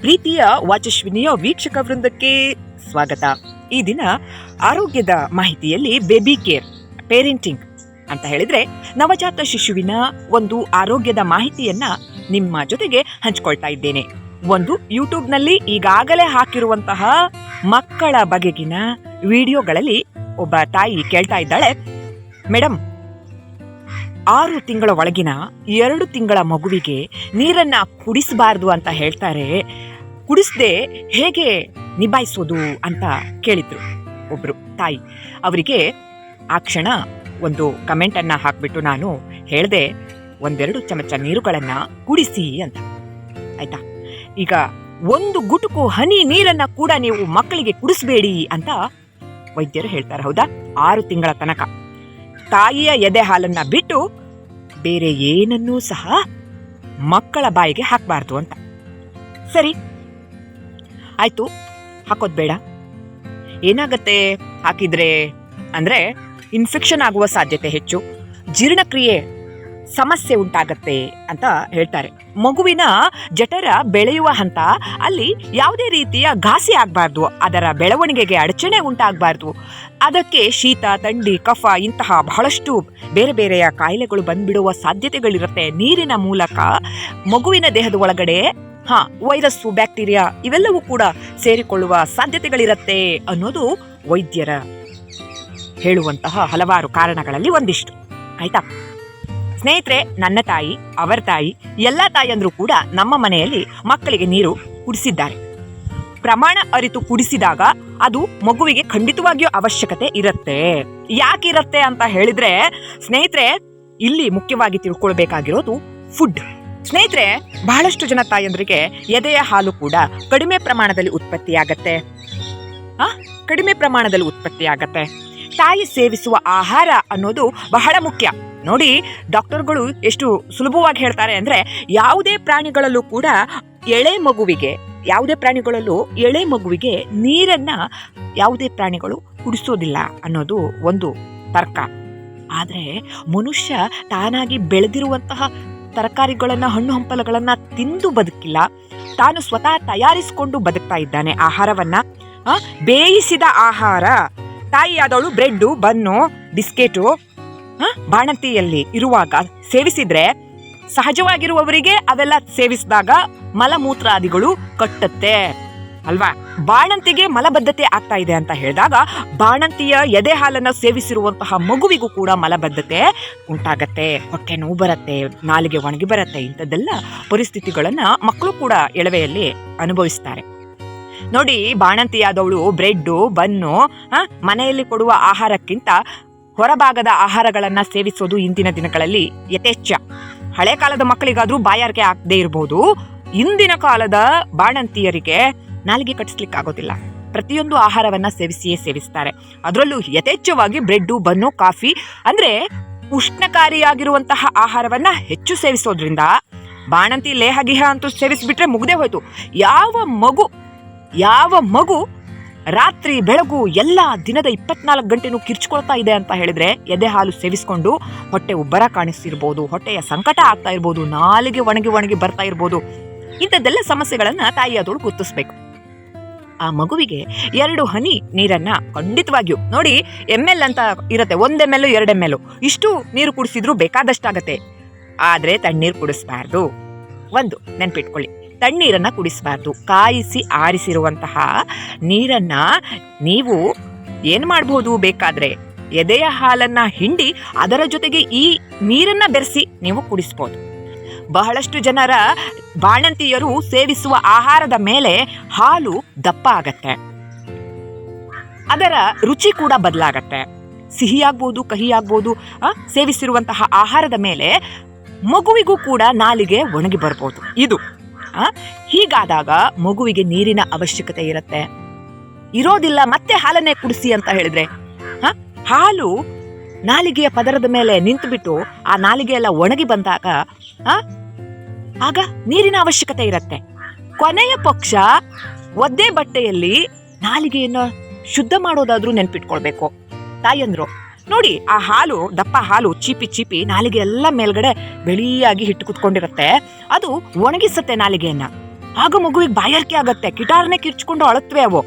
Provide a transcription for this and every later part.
ಪ್ರೀತಿಯ ವಾಚಸ್ವಿನಿಯ ವೀಕ್ಷಕ ವೃಂದಕ್ಕೆ ಸ್ವಾಗತ. ಈ ದಿನ ಆರೋಗ್ಯದ ಮಾಹಿತಿಯಲ್ಲಿ ಬೇಬಿ ಕೇರ್ ಪೇರೆಂಟಿಂಗ್ ಅಂತ ಹೇಳಿದ್ರೆ ನವಜಾತ ಶಿಶುವಿನ ಒಂದು ಆರೋಗ್ಯದ ಮಾಹಿತಿಯನ್ನ ನಿಮ್ಮ ಜೊತೆಗೆ ಹಂಚ್ಕೊಳ್ತಾ ಇದ್ದೇನೆ. ಒಂದು ಯೂಟ್ಯೂಬ್ನಲ್ಲಿ ಈಗಾಗಲೇ ಹಾಕಿರುವಂತಹ ಮಕ್ಕಳ ಬಗೆಗಿನ ವಿಡಿಯೋಗಳಲ್ಲಿ ಒಬ್ಬ ತಾಯಿ ಕೇಳ್ತಾ ಇದ್ದಾಳೆ ಮೇಡಮ್ ಆರು ತಿಂಗಳ ಒಳಗಿನ ಎರಡು ತಿಂಗಳ ಮಗುವಿಗೆ ನೀರನ್ನ ಕುಡಿಸಬಾರ್ದು ಅಂತ ಹೇಳ್ತಾರೆ. ಕುಡಿಸದೆ ಹೇಗೆ ನಿಭಾಯಿಸೋದು ಅಂತ ಕೇಳಿದ್ರು ಒಬ್ರು ತಾಯಿ. ಅವರಿಗೆ ಆ ಕ್ಷಣ ಒಂದು ಕಮೆಂಟ್ ಅನ್ನ ಹಾಕ್ಬಿಟ್ಟು ನಾನು ಹೇಳಿದೆ, ಒಂದೆರಡು ಚಮಚ ನೀರುಗಳನ್ನ ಕುಡಿಸಿ ಅಂತ. ಆಯ್ತಾ? ಈಗ ಒಂದು ಗುಟುಕು ಹನಿ ನೀರನ್ನ ಕೂಡ ನೀವು ಮಕ್ಕಳಿಗೆ ಕುಡಿಸ್ಬೇಡಿ ಅಂತ ವೈದ್ಯರು ಹೇಳ್ತಾರೆ, ಹೌದಾ? ಆರು ತಿಂಗಳ ತನಕ. ತಾಯಿಯ ಎದೆ ಹಾಲನ್ನ ಬಿಟ್ಟು ಬೇರೆ ಏನನ್ನೂ ಸಹ ಮಕ್ಕಳ ಬಾಯಿಗೆ ಹಾಕಬಾರ್ದು ಅಂತ. ಸರಿ. ಆಯ್ತು. ಹಾಕೋದು ಬೇಡ. ಏನಾಗತ್ತೆ? ಹಾಕಿದ್ರೆ ಅಂದ್ರೆ ಇನ್ಫೆಕ್ಷನ್ ಆಗುವ ಸಾಧ್ಯತೆ ಹೆಚ್ಚು. ಜೀರ್ಣಕ್ರಿಯೆ ಸಮಸ್ಯೆ ಉಂಟಾಗತ್ತೆ ಅಂತ ಹೇಳ್ತಾರೆ. ಮಗುವಿನ ಜಠರ ಬೆಳೆಯುವ ಹಂತ ಅಲ್ಲಿ ಯಾವುದೇ ರೀತಿಯ ಘಾಸಿ ಆಗಬಾರ್ದು, ಅದರ ಬೆಳವಣಿಗೆಗೆ ಅಡಚಣೆ ಉಂಟಾಗಬಾರ್ದು. ಅದಕ್ಕೆ ಶೀತ, ಥಂಡಿ, ಕಫ ಇಂತಹ ಬಹಳಷ್ಟು ಬೇರೆ ಬೇರೆಯ ಕಾಯಿಲೆಗಳು ಬಂದ್ಬಿಡುವ ಸಾಧ್ಯತೆಗಳಿರುತ್ತೆ. ನೀರಿನ ಮೂಲಕ ಮಗುವಿನ ದೇಹದ ಒಳಗಡೆ, ಹಾ, ವೈರಸ್ಸು, ಬ್ಯಾಕ್ಟೀರಿಯಾ ಇವೆಲ್ಲವೂ ಕೂಡ ಸೇರಿಕೊಳ್ಳುವ ಸಾಧ್ಯತೆಗಳಿರುತ್ತೆ ಅನ್ನೋದು ವೈದ್ಯರ ಹೇಳುವಂತಹ ಹಲವಾರು ಕಾರಣಗಳಲ್ಲಿ ಒಂದಿಷ್ಟು. ಆಯ್ತಾ? ಸ್ನೇಹಿತರೆ, ನನ್ನ ತಾಯಿ, ಅವರ ತಾಯಿ, ಎಲ್ಲ ತಾಯಂದ್ರು ಕೂಡ ನಮ್ಮ ಮನೆಯಲ್ಲಿ ಮಕ್ಕಳಿಗೆ ನೀರು ಕುಡಿಸಿದ್ದಾರೆ. ಪ್ರಮಾಣ ಅರಿತು ಕುಡಿಸಿದಾಗ ಅದು ಮಗುವಿಗೆ ಖಂಡಿತವಾಗಿಯೂ ಅವಶ್ಯಕತೆ ಇರುತ್ತೆ. ಯಾಕಿರತ್ತೆ ಅಂತ ಹೇಳಿದ್ರೆ, ಸ್ನೇಹಿತರೆ, ಇಲ್ಲಿ ಮುಖ್ಯವಾಗಿ ತಿಳ್ಕೊಳ್ಬೇಕಾಗಿರೋದು ಫುಡ್ ಸ್ನೇಹಿತರೆ, ಬಹಳಷ್ಟು ಜನ ತಾಯಂದ್ರಿಗೆ ಎದೆಯ ಹಾಲು ಕೂಡ ಕಡಿಮೆ ಪ್ರಮಾಣದಲ್ಲಿ ಉತ್ಪತ್ತಿಯಾಗತ್ತೆ. ಆ? ಕಡಿಮೆ ಪ್ರಮಾಣದಲ್ಲಿ ಉತ್ಪತ್ತಿಯಾಗತ್ತೆ. ತಾಯಿ ಸೇವಿಸುವ ಆಹಾರ ಅನ್ನೋದು ಬಹಳ ಮುಖ್ಯ. ನೋಡಿ, ಡಾಕ್ಟರ್ಗಳು ಎಷ್ಟು ಸುಲಭವಾಗಿ ಹೇಳ್ತಾರೆ ಅಂದ್ರೆ, ಯಾವುದೇ ಪ್ರಾಣಿಗಳಲ್ಲೂ ಕೂಡ ಎಳೆ ಮಗುವಿಗೆ, ಯಾವುದೇ ಪ್ರಾಣಿಗಳಲ್ಲೂ ಎಳೆ ಮಗುವಿಗೆ ನೀರನ್ನ ಯಾವುದೇ ಪ್ರಾಣಿಗಳು ಕುಡಿಸೋದಿಲ್ಲ ಅನ್ನೋದು ಒಂದು ತರ್ಕ. ಆದ್ರೆ ಮನುಷ್ಯ ತಾನಾಗಿ ಬೆಳೆದಿರುವಂತಹ ತರಕಾರಿಗಳನ್ನು, ಹಣ್ಣು ಹಂಪಲುಗಳನ್ನು ತಿಂದು ಬದುಕಿಲ್ಲ. ತಾನು ಸ್ವತಃ ತಯಾರಿಸಿಕೊಂಡು ಬದುಕ್ತಾ ಇದ್ದಾನೆ ಆಹಾರವನ್ನ. ಬೇಯಿಸಿದ ಆಹಾರ. ತಾಯಿಯಾದವಳು ಬ್ರೆಡ್ಡು, ಬನ್ನು, ಬಿಸ್ಕೆಟು ಬಾಣಂತಿಯಲ್ಲಿ ಇರುವಾಗ ಸೇವಿಸಿದ್ರೆ ಸಹಜವಾಗಿರುವವರಿಗೆ ಅವೆಲ್ಲ ಸೇವಿಸಿದಾಗ ಮಲಮೂತ್ರಾದಿಗಳು ಕಟ್ಟುತ್ತೆ. ಅಲ್ವಾ? ಬಾಣಂತಿಗೆ ಮಲಬದ್ಧತೆ ಆಗ್ತಾ ಇದೆ ಅಂತ ಹೇಳಿದಾಗ ಬಾಣಂತಿಯ ಎದೆ ಹಾಲನ್ನು ಸೇವಿಸಿರುವಂತಹ ಮಗುವಿಗೂ ಕೂಡ ಮಲಬದ್ಧತೆ ಉಂಟಾಗತ್ತೆ. ಹೊಟ್ಟೆ ನೋವು ಬರುತ್ತೆ, ನಾಲಿಗೆ ಒಣಗಿ ಬರುತ್ತೆ, ಇಂಥದ್ದೆಲ್ಲ ಪರಿಸ್ಥಿತಿಗಳನ್ನ ಮಕ್ಕಳು ಕೂಡ ಎಳವೆಯಲ್ಲಿ ಅನುಭವಿಸ್ತಾರೆ. ನೋಡಿ, ಬಾಣಂತಿಯಾದವಳು ಬ್ರೆಡ್ಡು, ಬನ್ನು ಮನೆಯಲ್ಲಿ ಕೊಡುವ ಆಹಾರಕ್ಕಿಂತ ಹೊರಭಾಗದ ಆಹಾರಗಳನ್ನು ಸೇವಿಸೋದು ಇಂದಿನ ದಿನಗಳಲ್ಲಿ ಯಥೇಚ್ಛ. ಹಳೆ ಕಾಲದ ಮಕ್ಕಳಿಗಾದರೂ ಬಾಯಾರಿಕೆ ಆಗದೆ ಇರಬಹುದು ಇಂದಿನ ಕಾಲದ ಬಾಣಂತಿಯರಿಗೆ ನಾಲಿಗೆ ಕಟ್ಟಿಸ್ಲಿಕ್ಕೆ ಆಗೋದಿಲ್ಲ ಪ್ರತಿಯೊಂದು ಆಹಾರವನ್ನು ಸೇವಿಸಿಯೇ ಸೇವಿಸ್ತಾರೆ. ಅದರಲ್ಲೂ ಯಥೇಚ್ಛವಾಗಿ ಬ್ರೆಡ್ಡು, ಬನ್ನು, ಕಾಫಿ ಅಂದರೆ ಉಷ್ಣಕಾರಿಯಾಗಿರುವಂತಹ ಆಹಾರವನ್ನು ಹೆಚ್ಚು ಸೇವಿಸೋದ್ರಿಂದ ಬಾಣಂತಿ, ಲೇಹ, ಗಿಹ ಅಂತೂ ಸೇವಿಸಿಬಿಟ್ರೆ ಮುಗ್ದೇ ಹೋಯಿತು. ಯಾವ ಮಗು ಯಾವ ಮಗು ರಾತ್ರಿ ಬೆಳಗು ಎಲ್ಲ ದಿನದ ಇಪ್ಪತ್ನಾಲ್ಕು ಗಂಟೆನೂ ಕಿರ್ಚ್ಕೊಳ್ತಾ ಇದೆ ಅಂತ ಹೇಳಿದ್ರೆ ಎದೆ ಹಾಲು ಸೇವಿಸ್ಕೊಂಡು ಹೊಟ್ಟೆ ಉಬ್ಬರ ಕಾಣಿಸ್ತಿರ್ಬೋದು, ಹೊಟ್ಟೆಯ ಸಂಕಟ ಆಗ್ತಾ ಇರ್ಬೋದು, ನಾಲಿಗೆ ಒಣಗಿ ಒಣಗಿ ಬರ್ತಾ ಇರ್ಬೋದು. ಇಂಥದ್ದೆಲ್ಲ ಸಮಸ್ಯೆಗಳನ್ನು ತಾಯಿಯಾದವಳು ಗುರ್ತಿಸ್ಬೇಕು. ಆ ಮಗುವಿಗೆ ಎರಡು ಹನಿ ನೀರನ್ನ ಖಂಡಿತವಾಗಿಯೂ, ನೋಡಿ, ಎಂ ಎಲ್ ಅಂತ ಇರುತ್ತೆ, ಒಂದ್ ಎಂ ಎಲ್, ಎರಡು ಎಂ ಎಲ್, ಇಷ್ಟು ನೀರು ಕುಡಿಸಿದ್ರು ಬೇಕಾದಷ್ಟಾಗತ್ತೆ. ಆದ್ರೆ ತಣ್ಣೀರು ಕುಡಿಸ್ಬಾರ್ದು. ಒಂದು, ನೆನ್ಪಿಟ್ಕೊಳ್ಳಿ. ತಣ್ಣೀರನ್ನ ಕುಡಿಸಬಾರ್ದು. ಕಾಯಿಸಿ ಆರಿಸಿರುವಂತಹ ನೀರನ್ನು ನೀವು ಏನು ಮಾಡ್ಬೋದು ಬೇಕಾದರೆ ಎದೆಯ ಹಾಲನ್ನು ಹಿಂಡಿ ಅದರ ಜೊತೆಗೆ ಈ ನೀರನ್ನು ಬೆರೆಸಿ ನೀವು ಕುಡಿಸ್ಬೋದು. ಬಹಳಷ್ಟು ಜನರ ಬಾಣಂತಿಯರು ಸೇವಿಸುವ ಆಹಾರದ ಮೇಲೆ ಹಾಲು ದಪ್ಪ ಆಗತ್ತೆ. ಅದರ ರುಚಿ ಕೂಡ ಬದಲಾಗತ್ತೆ. ಸಿಹಿಯಾಗ್ಬೋದು, ಕಹಿಯಾಗ್ಬೋದು ಸೇವಿಸಿರುವಂತಹ ಆಹಾರದ ಮೇಲೆ ಮಗುವಿಗೂ ಕೂಡ ನಾಲಿಗೆ ಒಣಗಿ ಬರ್ಬೋದು. ಇದು ಹೀಗಾದಾಗ ಮಗುವಿಗೆ ನೀರಿನ ಅವಶ್ಯಕತೆ ಇರುತ್ತೆ. ಇರೋದಿಲ್ಲ, ಮತ್ತೆ ಹಾಲನ್ನೇ ಕುಡಿಸಿ ಅಂತ ಹೇಳಿದ್ರೆ? ಹಾಲು ನಾಲಿಗೆಯ ಪದರದ ಮೇಲೆ ನಿಂತುಬಿಟ್ಟು ಆ ನಾಲಿಗೆ ಎಲ್ಲ ಒಣಗಿ ಬಂದಾಗ ಆಗ ನೀರಿನ ಅವಶ್ಯಕತೆ ಇರುತ್ತೆ. ಕೊನೆಯ ಪಕ್ಷ ಒದ್ದೆ ಬಟ್ಟೆಯಲ್ಲಿ ನಾಲಿಗೆಯನ್ನು ಶುದ್ಧ ಮಾಡೋದಾದ್ರೂ ನೆನ್ಪಿಟ್ಕೊಳ್ಬೇಕು. ತಾಯಂದ್ರು ನೋಡಿ, ಆ ಹಾಲು, ದಪ್ಪ ಹಾಲು ಚೀಪಿ ಚೀಪಿ ನಾಲಿಗೆ ಎಲ್ಲ ಮೇಲ್ಗಡೆ ಬೆಳಿಯಾಗಿ ಹಿಟ್ಟು ಕುತ್ಕೊಂಡಿರುತ್ತೆ. ಅದು ಒಣಗಿಸುತ್ತೆ ನಾಲಿಗೆಯನ್ನ. ಆಗ ಮಗುವಿಗೆ ಬಾಯಾರಿಕೆ ಆಗತ್ತೆ. ಕಿಟಾರನೆ ಕಿರ್ಚ್ಕೊಂಡು ಅಳತ್ವೆ ಅವು.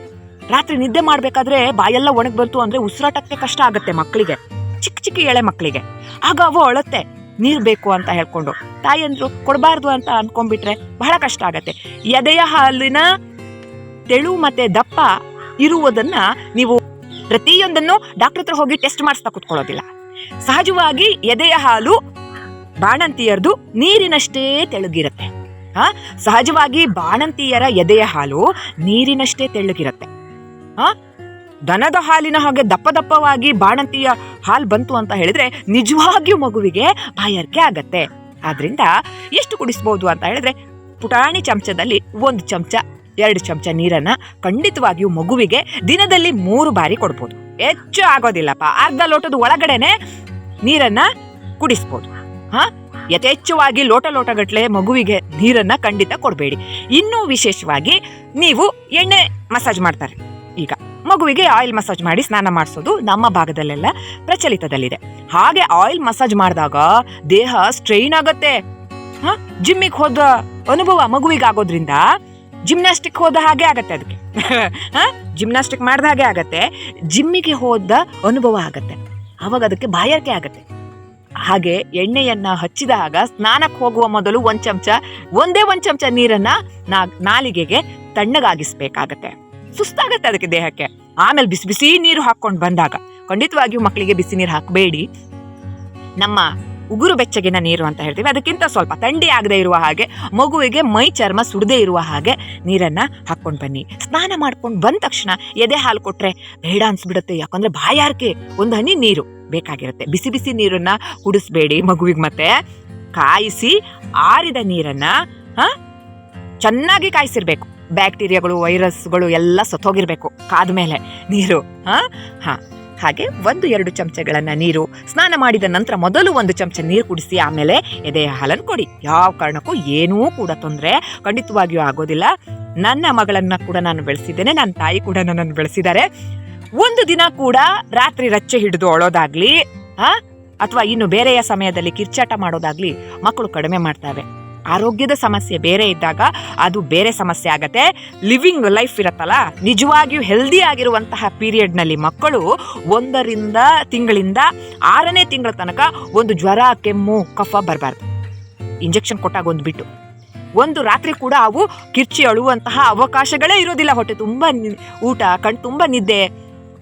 ರಾತ್ರಿ ನಿದ್ದೆ ಮಾಡ್ಬೇಕಾದ್ರೆ ಬಾಯೆಲ್ಲ ಒಣಗ್ ಬಂತು ಅಂದ್ರೆ ಉಸಿರಾಟಕ್ಕೆ ಕಷ್ಟ ಆಗತ್ತೆ ಮಕ್ಕಳಿಗೆ. ಚಿಕ್ಕ ಚಿಕ್ಕ ಎಳೆ ಮಕ್ಕಳಿಗೆ. ಆಗ ಅವು ಅಳತ್ತೆ. ನೀರ್ ಬೇಕು ಅಂತ ಹೇಳ್ಕೊಂಡು. ತಾಯಿಯಂದ್ರು ಕೊಡಬಾರ್ದು ಅಂತ ಅನ್ಕೊಂಡ್ಬಿಟ್ರೆ ಬಹಳ ಕಷ್ಟ ಆಗತ್ತೆ. ಎದೆಯ ಹಾಲಿನ ತೆಳು ಮತ್ತೆ ದಪ್ಪ ಇರುವುದನ್ನ ನೀವು ಪ್ರತಿಯೊಂದನ್ನು ಡಾಕ್ಟರ್ ಹತ್ರ ಹೋಗಿ ಟೆಸ್ಟ್ ಮಾಡಿಸ್ತಾ ಕುತ್ಕೊಳ್ಳೋದಿಲ್ಲ. ಸಹಜವಾಗಿ ಎದೆಯ ಹಾಲು ಬಾಣಂತಿಯರ್ದು ನೀರಿನಷ್ಟೇ ತೆಳುಗಿರುತ್ತೆ. ಹಾ, ಸಹಜವಾಗಿ ಬಾಣಂತಿಯರ ಎದೆಯ ಹಾಲು ನೀರಿನಷ್ಟೇ ತೆಳ್ಳಗಿರುತ್ತೆ ಹಾ, ದನದ ಹಾಲಿನ ಹಾಗೆ ದಪ್ಪ ದಪ್ಪವಾಗಿ ಬಾಣಂತಿಯ ಹಾಲು ಬಂತು ಅಂತ ಹೇಳಿದ್ರೆ ನಿಜವಾಗಿಯೂ ಮಗುವಿಗೆ ಬಾಯಾರಿಕೆ ಆಗತ್ತೆ. ಆದ್ರಿಂದ ಎಷ್ಟು ಕುಡಿಸ್ಬೋದು ಅಂತ ಹೇಳಿದ್ರೆ ಪುಟಾಣಿ ಚಮಚದಲ್ಲಿ ಒಂದು ಚಮಚ ಎರಡು ಚಮಚ ನೀರನ್ನ ಖಂಡಿತವಾಗಿಯೂ ಮಗುವಿಗೆ ದಿನದಲ್ಲಿ ಮೂರು ಬಾರಿ ಕೊಡ್ಬೋದು. ಹೆಚ್ಚು ಆಗೋದಿಲ್ಲಪ್ಪ. ಅರ್ಧ ಲೋಟದ ಒಳಗಡೆನೆ ನೀರನ್ನ ಕುಡಿಸ್ಬೋದು. ಹಾ? ಯಥೇಚ್ಛವಾಗಿ ಲೋಟ ಲೋಟಗಟ್ಟಲೆ ಮಗುವಿಗೆ ನೀರನ್ನ ಖಂಡಿತ ಕೊಡಬೇಡಿ. ಇನ್ನೂ ವಿಶೇಷವಾಗಿ ನೀವು ಎಣ್ಣೆ ಮಸಾಜ್ ಮಾಡ್ತಾರೆ. ಈಗ ಮಗುವಿಗೆ ಆಯಿಲ್ ಮಸಾಜ್ ಮಾಡಿ ಸ್ನಾನ ಮಾಡಿಸೋದು ನಮ್ಮ ಭಾಗದಲ್ಲೆಲ್ಲ ಪ್ರಚಲಿತದಲ್ಲಿದೆ. ಹಾಗೆ ಆಯಿಲ್ ಮಸಾಜ್ ಮಾಡಿದಾಗ ದೇಹ ಸ್ಟ್ರೈನ್ ಆಗುತ್ತೆ. ಹಾ? ಜಿಮ್ಮಿಗೆ ಹೋದ ಅನುಭವ ಮಗುವಿಗೆ ಆಗೋದ್ರಿಂದ ಜಿಮ್ನಾಸ್ಟಿಕ್ ಹೋದ ಹಾಗೆ ಆಗತ್ತೆ ಅದಕ್ಕೆ ಹಾಂ? ಜಿಮ್ನಾಸ್ಟಿಕ್ ಮಾಡಿದ ಹಾಗೆ ಆಗತ್ತೆ. ಜಿಮ್ಮಿಗೆ ಹೋದ ಅನುಭವ ಆಗತ್ತೆ. ಅವಾಗ ಅದಕ್ಕೆ ಬಾಯಾರಿಕೆ ಆಗತ್ತೆ. ಹಾಗೆ ಎಣ್ಣೆಯನ್ನ ಹಚ್ಚಿದಾಗ ಸ್ನಾನಕ್ಕೆ ಹೋಗುವ ಮೊದಲು ಒಂದ್ ಚಮಚ, ಒಂದೇ ಒಂದ್ ಚಮಚ ನೀರನ್ನ ನಾಲಿಗೆಗೆ ತಣ್ಣಗಾಗಿಸ್ಬೇಕಾಗತ್ತೆ. ಸುಸ್ತಾಗತ್ತೆ ಅದಕ್ಕೆ ದೇಹಕ್ಕೆ. ಆಮೇಲೆ ಬಿಸಿ ಬಿಸಿ ನೀರು ಹಾಕೊಂಡು ಬಂದಾಗ. ಖಂಡಿತವಾಗಿಯೂ ಮಕ್ಕಳಿಗೆ ಬಿಸಿ ನೀರು ಹಾಕಬೇಡಿ. ನಮ್ಮ ಉಗುರು ಬೆಚ್ಚಗಿನ ನೀರು ಅಂತ ಹೇಳ್ತೀವಿ. ಅದಕ್ಕಿಂತ ಸ್ವಲ್ಪ ಥಂಡಿ ಆಗದೆ ಇರುವ ಹಾಗೆ, ಮಗುವಿಗೆ ಮೈ ಚರ್ಮ ಸುಡದೆ ಇರುವ ಹಾಗೆ ನೀರನ್ನ ಹಾಕ್ಕೊಂಡು ಬನ್ನಿ. ಸ್ನಾನ ಮಾಡ್ಕೊಂಡು ಬಂದ ತಕ್ಷಣ ಎದೆ ಹಾಲು ಕೊಟ್ರೆ ಬೇಡ ಅನ್ಸ್ಬಿಡುತ್ತೆ. ಯಾಕಂದ್ರೆ ಬಾಯಾರಿಕೆ ಒಂದು ಹನಿ ನೀರು ಬೇಕಾಗಿರುತ್ತೆ. ಬಿಸಿ ಬಿಸಿ ನೀರನ್ನ ಕುಡಿಸ್ಬೇಡಿ ಮಗುವಿಗೆ ಮತ್ತೆ. ಕಾಯಿಸಿ ಆರಿದ ನೀರನ್ನ, ಹಾಂ? ಚೆನ್ನಾಗಿ ಕಾಯಿಸಿರ್ಬೇಕು. ಬ್ಯಾಕ್ಟೀರಿಯಾಗಳು ವೈರಸ್ಗಳು ಎಲ್ಲ ಸತ್ತೋಗಿರ್ಬೇಕು. ಕಾದ ಮೇಲೆ ನೀರು, ಹಾ? ಹ. ಹಾಗೆ ಒಂದು ಎರಡು ಚಮಚಗಳನ್ನು ನೀರು. ಸ್ನಾನ ಮಾಡಿದ ನಂತರ ಮೊದಲು ಒಂದು ಚಮಚ ನೀರು ಕುಡಿಸಿ ಆಮೇಲೆ ಎದೆಯ ಹಾಲನ್ನು ಕೊಡಿ. ಯಾವ ಕಾರಣಕ್ಕೂ ಏನೂ ಕೂಡ ತೊಂದರೆ ಖಂಡಿತವಾಗಿಯೂ ಆಗೋದಿಲ್ಲ. ನನ್ನ ಮಗಳನ್ನ ಕೂಡ ನಾನು ಬೆಳೆಸಿದ್ದೇನೆ, ನನ್ನ ತಾಯಿ ಕೂಡ ನನ್ನನ್ನು ಬೆಳೆಸಿದ್ದಾರೆ. ಒಂದು ದಿನ ಕೂಡ ರಾತ್ರಿ ರಚ್ಚೆ ಹಿಡಿದು ಅಳೋದಾಗ್ಲಿ ಅಥವಾ ಇನ್ನು ಬೇರೆಯ ಸಮಯದಲ್ಲಿ ಕಿರ್ಚಾಟ ಮಾಡೋದಾಗ್ಲಿ ಮಕ್ಕಳು ಕಡಿಮೆ ಮಾಡ್ತವೆ ಆರೋಗ್ಯದ ಸಮಸ್ಯೆ ಬೇರೆ ಇದ್ದಾಗ ಅದು ಬೇರೆ ಸಮಸ್ಯೆ ಆಗತ್ತೆ. ಲಿವಿಂಗ್ ಲೈಫ್ ಇರತ್ತಲ್ಲ, ನಿಜವಾಗಿಯೂ ಹೆಲ್ದಿ ಆಗಿರುವಂತಹ ಪೀರಿಯಡ್ನಲ್ಲಿ ಮಕ್ಕಳು ಒಂದರಿಂದ ತಿಂಗಳಿಂದ ಆರನೇ ತಿಂಗಳ ತನಕ ಒಂದು ಜ್ವರ, ಕೆಮ್ಮು, ಕಫ ಬರಬಾರ್ದು. ಇಂಜೆಕ್ಷನ್ ಕೊಟ್ಟಾಗ ಒಂದು ಬಿಟ್ಟು. ಒಂದು ರಾತ್ರಿ ಕೂಡ ಅವು ಕಿರ್ಚಿ ಅಳುವಂತಹ ಅವಕಾಶಗಳೇ ಇರೋದಿಲ್ಲ ಹೊಟ್ಟೆ. ತುಂಬ ಊಟ, ಕಣ್ ತುಂಬ ನಿದ್ದೆ.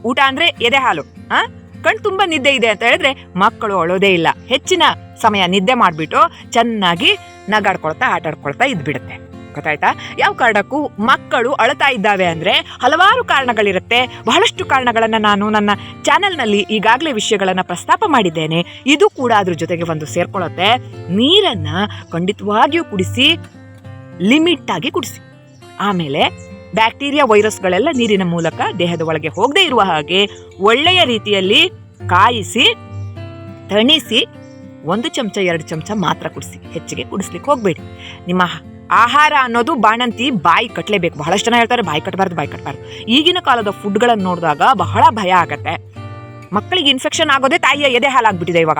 ಊಟ ಅಂದ್ರೆ ಎದೆ ಹಾಲು, ಆ? ಕಣ್ ತುಂಬ ನಿದ್ದೆ ಇದೆ ಅಂತ ಹೇಳಿದ್ರೆ ಮಕ್ಕಳು ಅಳೋದೇ ಇಲ್ಲ. ಹೆಚ್ಚಿನ ಸಮಯ ನಿದ್ದೆ ಮಾಡಿಬಿಟ್ಟು ಚೆನ್ನಾಗಿ ನಗಾಡ್ಕೊಳ್ತಾ, ಆಟಾಡ್ಕೊಳ್ತಾ ಇದ್ಬಿಡುತ್ತೆ ಗೊತ್ತಾಯ್ತಾ? ಯಾವ ಕಾರಣಕ್ಕೂ ಮಕ್ಕಳು ಅಳತಾ ಇದ್ದಾವೆ ಅಂದರೆ ಹಲವಾರು ಕಾರಣಗಳಿರುತ್ತೆ. ಬಹಳಷ್ಟು ಕಾರಣಗಳನ್ನು ನಾನು ನನ್ನ ಚಾನೆಲ್ನಲ್ಲಿ ಈಗಾಗಲೇ ವಿಷಯಗಳನ್ನು ಪ್ರಸ್ತಾಪ ಮಾಡಿದ್ದೇನೆ. ಇದು ಕೂಡ ಅದ್ರ ಜೊತೆಗೆ ಒಂದು ಸೇರ್ಕೊಳ್ಳುತ್ತೆ. ನೀರನ್ನು ಖಂಡಿತವಾಗಿಯೂ ಕುಡಿಸಿ, ಲಿಮಿಟ್ ಆಗಿ ಕುಡಿಸಿ. ಆಮೇಲೆ ಬ್ಯಾಕ್ಟೀರಿಯಾ, ವೈರಸ್ಗಳೆಲ್ಲ ನೀರಿನ ಮೂಲಕ ದೇಹದ ಒಳಗೆ ಹೋಗದೇ ಇರುವ ಹಾಗೆ ಒಳ್ಳೆಯ ರೀತಿಯಲ್ಲಿ ಕಾಯಿಸಿ, ತಣಿಸಿ ಒಂದು ಚಮಚ, ಎರಡು ಚಮಚ ಮಾತ್ರ ಕುಡಿಸಿ, ಹೆಚ್ಚಿಗೆ ಕುಡಿಸ್ಲಿಕ್ಕೆ ಹೋಗಬೇಡಿ. ನಿಮ್ಮ ಆಹಾರ ಅನ್ನೋದು ಬಾಣಂತಿ, ಬಾಯಿ ಕಟ್ಟಲೇಬೇಕು ಬಹಳಷ್ಟು ಜನ ಹೇಳ್ತಾರೆ, ಬಾಯಿ ಕಟ್ಟಬಾರ್ದು ಬಾಯಿ ಕಟ್ಟಬಾರ್ದು ಈಗಿನ ಕಾಲದ ಫುಡ್ಗಳನ್ನು ನೋಡಿದಾಗ ಬಹಳ ಭಯ ಆಗತ್ತೆ. ಮಕ್ಕಳಿಗೆ ಇನ್ಫೆಕ್ಷನ್ ಆಗೋದೇ ತಾಯಿಯ ಎದೆ ಹಾಲಾಗ್ಬಿಟ್ಟಿದೆ ಇವಾಗ.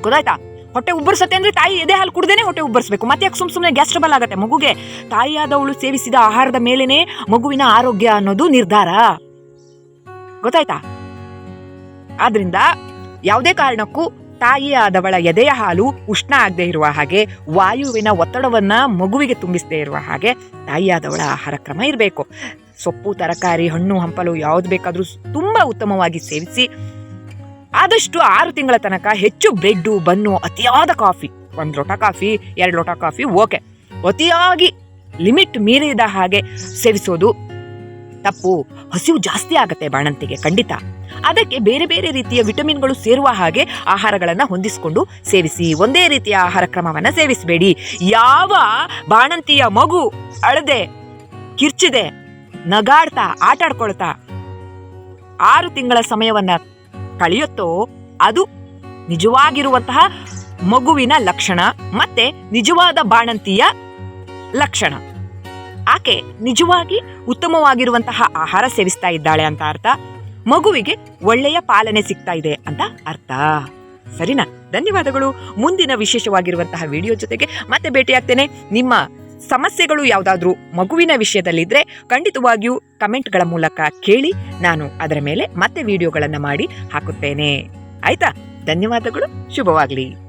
ಗೊತ್ತಾಯ್ತಾ? ಹೊಟ್ಟೆ ಉಬ್ಬರ್ಸತ್ತೆ ಅಂದ್ರೆ ತಾಯಿ ಎದೆ ಹಾಲು ಕುಡ್ದೇನೆ ಹೊಟ್ಟೆ ಉಬ್ಬರಿಸಬೇಕು. ಮತ್ತೆ ಯಾಕೆ ಸುಮ್ ಸುಮ್ಮನೆ ಗ್ಯಾಸ್ ಆಗುತ್ತೆ ಆಗತ್ತೆ? ಮಗುಗೆ ತಾಯಿಯಾದವಳು ಸೇವಿಸಿದ ಆಹಾರದ ಮೇಲೇ ಮಗುವಿನ ಆರೋಗ್ಯ ಅನ್ನೋದು ನಿರ್ಧಾರ. ಗೊತ್ತಾಯ್ತಾ? ಆದ್ರಿಂದ ಯಾವುದೇ ಕಾರಣಕ್ಕೂ ತಾಯಿಯಾದವಳ ಎದೆಯ ಹಾಲು ಉಷ್ಣ ಆಗದೆ ಇರುವ ಹಾಗೆ ವಾಯುವಿನ ಒತ್ತಡವನ್ನ ಮಗುವಿಗೆ ತುಂಬಿಸದೇ ಇರುವ ಹಾಗೆ ತಾಯಿಯಾದವಳ ಆಹಾರ ಕ್ರಮ ಇರಬೇಕು. ಸೊಪ್ಪು, ತರಕಾರಿ, ಹಣ್ಣು, ಹಂಪಲು ಯಾವ್ದು ಬೇಕಾದರೂ ತುಂಬ ಉತ್ತಮವಾಗಿ ಸೇವಿಸಿ ಆದಷ್ಟು ಆರು ತಿಂಗಳ ತನಕ ಹೆಚ್ಚು ಬ್ರೆಡ್ಡು, ಬನ್ನು, ಅತಿಯಾದ ಕಾಫಿ, ಒಂದು ಲೋಟ ಕಾಫಿ, ಎರಡು ಲೋಟ ಕಾಫಿ ಓಕೆ. ಅತಿಯಾಗಿ ಲಿಮಿಟ್ ಮೀರಿದ ಹಾಗೆ ಸೇವಿಸೋದು ತಪ್ಪು. ಹಸಿವು ಜಾಸ್ತಿ ಆಗುತ್ತೆ ಬಾಣಂತಿಗೆ ಖಂಡಿತ. ಅದಕ್ಕೆ ಬೇರೆ ಬೇರೆ ರೀತಿಯ ವಿಟಮಿನ್ಗಳು ಸೇರುವ ಹಾಗೆ ಆಹಾರಗಳನ್ನ ಹೊಂದಿಸಿಕೊಂಡು ಸೇವಿಸಿ. ಒಂದೇ ರೀತಿಯ ಆಹಾರ ಕ್ರಮವನ್ನ ಸೇವಿಸಬೇಡಿ. ಯಾವ ಬಾಣಂತಿಯ ಮಗು ಅಳದೆ, ಕಿರ್ಚಿದೆ, ನಗಾಡ್ತಾ, ಆಟಾಡ್ಕೊಳ್ತಾ ಆರು ತಿಂಗಳ ಸಮಯವನ್ನ ಕಳೆಯುತ್ತೋ ಅದು ನಿಜವಾಗಿರುವಂತಹ ಮಗುವಿನ ಲಕ್ಷಣ ಮತ್ತೆ ನಿಜವಾದ ಬಾಣಂತಿಯ ಲಕ್ಷಣ. ಆಕೆ ನಿಜವಾಗಿ ಉತ್ತಮವಾಗಿರುವಂತಹ ಆಹಾರ ಸೇವಿಸ್ತಾ ಇದ್ದಾಳೆ ಅಂತ ಅರ್ಥ. ಮಗುವಿಗೆ ಒಳ್ಳೆಯ ಪಾಲನೆ ಸಿಗ್ತಾ ಇದೆ ಅಂತ ಅರ್ಥ. ಸರಿನಾ? ಧನ್ಯವಾದಗಳು. ಮುಂದಿನ ವಿಶೇಷವಾಗಿರುವಂತಹ ವಿಡಿಯೋ ಜೊತೆಗೆ ಮತ್ತೆ ಭೇಟಿಯಾಗ್ತೇನೆ. ನಿಮ್ಮ ಸಮಸ್ಯೆಗಳು ಯಾವುದಾದ್ರೂ ಮಗುವಿನ ವಿಷಯದಲ್ಲಿದ್ದರೆ ಖಂಡಿತವಾಗಿಯೂ ಕಮೆಂಟ್ಗಳ ಮೂಲಕ ಕೇಳಿ ನಾನು ಅದರ ಮೇಲೆ ಮತ್ತೆ ವಿಡಿಯೋಗಳನ್ನು ಮಾಡಿ ಹಾಕುತ್ತೇನೆ. ಆಯ್ತಾ? ಧನ್ಯವಾದಗಳು. ಶುಭವಾಗಲಿ.